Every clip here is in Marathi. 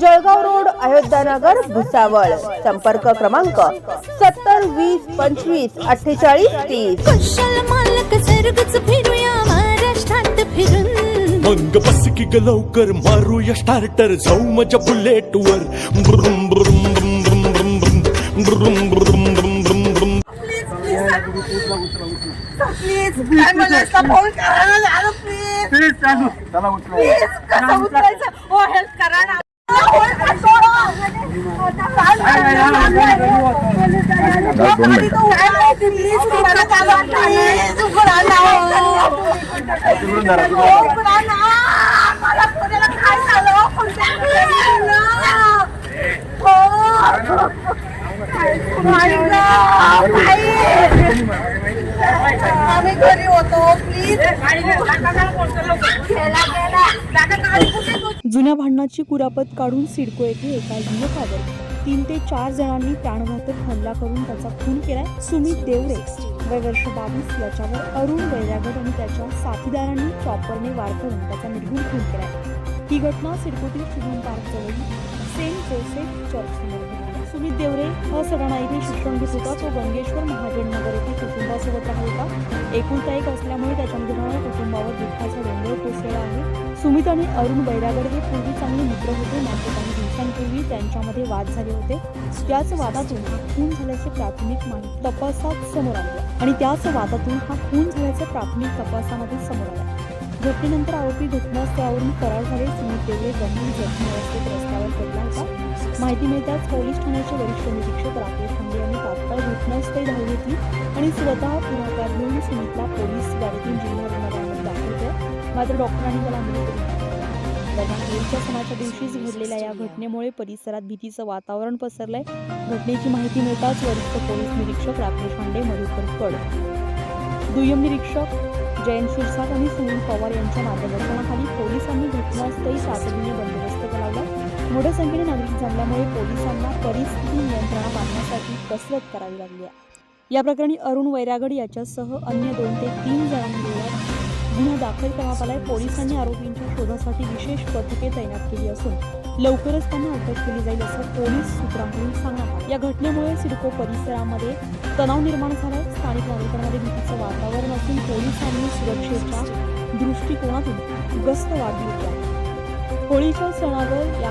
जळगाव रोड अयोध्यानगर भुसावळ. संपर्क क्रमांक सत्तर वीस पंचवीस अठ्ठेचाळीस तीस. कुशल मालक सर्गच फिरूया महाराष्ट्रात फिरून. मग बस की ग लवकर मारूया स्टार्टर जाऊ माझ्या बुलेटवर ब्रुम ब्रुम ब्रुम ब्रुम ब्रुम ब्रुम. ब्रुम ब्रुम ब्रुम ब्रुम ब्रुम. प्लीज फोन करा प्लीज प्लीज चालू. चला उचला प्लीज कसं उचलायचं? हो हेल्प करा ना. আমি घरी होतो प्लीज खेळा खेळा जुन्या भांडणाची कुरापत काढून सिडको येथे एका युवकावर तीन ते चार जणांनी प्राणघातक हल्ला करून त्याचा खून केलाय सुमित देवरे. वय वर्ष बावीस याच्यावर अरुण वैरागड आणि त्याच्या साथीदारांनी चॉपरने वार करून त्याचा निर्गुण खून केलाय. ही घटना सिडकोतील शुभम पार्क जवळील सेंट जोसेफ चर्च समोर सुमित देवरे हा सगळा इथे शिक्षण घेत होता. तो गंगेश्वर महाजननगर येथे कुटुंबासोबत राहत होता. एकुलता एक असल्यामुळे त्याच्या निधनाने कुटुंबावर दुःखाचा डोंगर कोसळला आहे. सुमित आणि अरुण बैरागड हे पूर्वी चांगले मित्र होते. मात्र काही दिवसांपूर्वी त्यांच्यामध्ये वाद झाले होते. त्याच वादातून हा खून झाल्याचे प्राथमिक माहिती तपासात समोर आले. आणि त्याच वादातून हा खून झाल्याचे प्राथमिक तपासामध्ये समोर आला. घटनेनंतर आरोपी घटनास्थळावरून फरार झाले. सुमित देवरे गंभीर जखमी अवस्थेत रस्त्यावर पडला होता. माहिती मिळताच पोलीस ठाण्याचे वरिष्ठ निरीक्षक राकेश खांडे यांनी तात्काळ घटनास्थळी धाव घेतली आणि स्वतः पुढाकार घेऊन सुमितला पोलीस गाडीतून जिल्हा रुग्णालयात दाखल केलं. मात्र डॉक्टरांनी त्याला मृत दरम्यान होळीच्या सणाच्या दिवशीच घडलेल्या या घटनेमुळे परिसरात भीतीचं वातावरण पसरलंय. घटनेची माहिती मिळताच वरिष्ठ पोलीस निरीक्षक राकेश खांडे मधुकर कड. दुय्यम निरीक्षक जयंत शिरसाट आणि सुनील पवार यांच्या मार्गदर्शनाखाली पोलिसांनी घटनास्थळी तातडीने बंदोबस्त मोठ्या संख्येने नागरिक जमल्यामुळे पोलिसांना परिस्थिती नियंत्रणात आणण्यासाठी कसरत करावी लागली आहे. या प्रकरणी अरुण वैरागड याच्यासह अन्य दोन ते तीन जणांविरोधात गुन्हा दाखल करण्यात आलाय. पोलिसांनी आरोपींच्या शोधासाठी विशेष पथके तैनात केली असून लवकरच त्यांना अटक केली जाईल असं पोलीस सूत्रांकडून सांगण्यात आलं. या घटनेमुळे सिडको परिसरामध्ये तणाव निर्माण झालाय. स्थानिक नागरिकांमध्ये भीतीचं वातावरण असून पोलिसांनी सुरक्षेच्या दृष्टिकोनातून गस्त वाढली होती होळीच्या सणावर या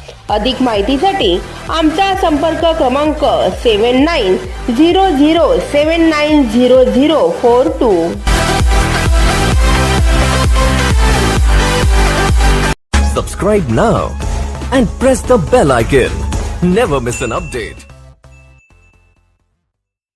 अधिक माहितीसाठी आमचा संपर्क क्रमांक seven nine zero zero seven nine zero zero four two. Subscribe now and press the bell icon never miss an update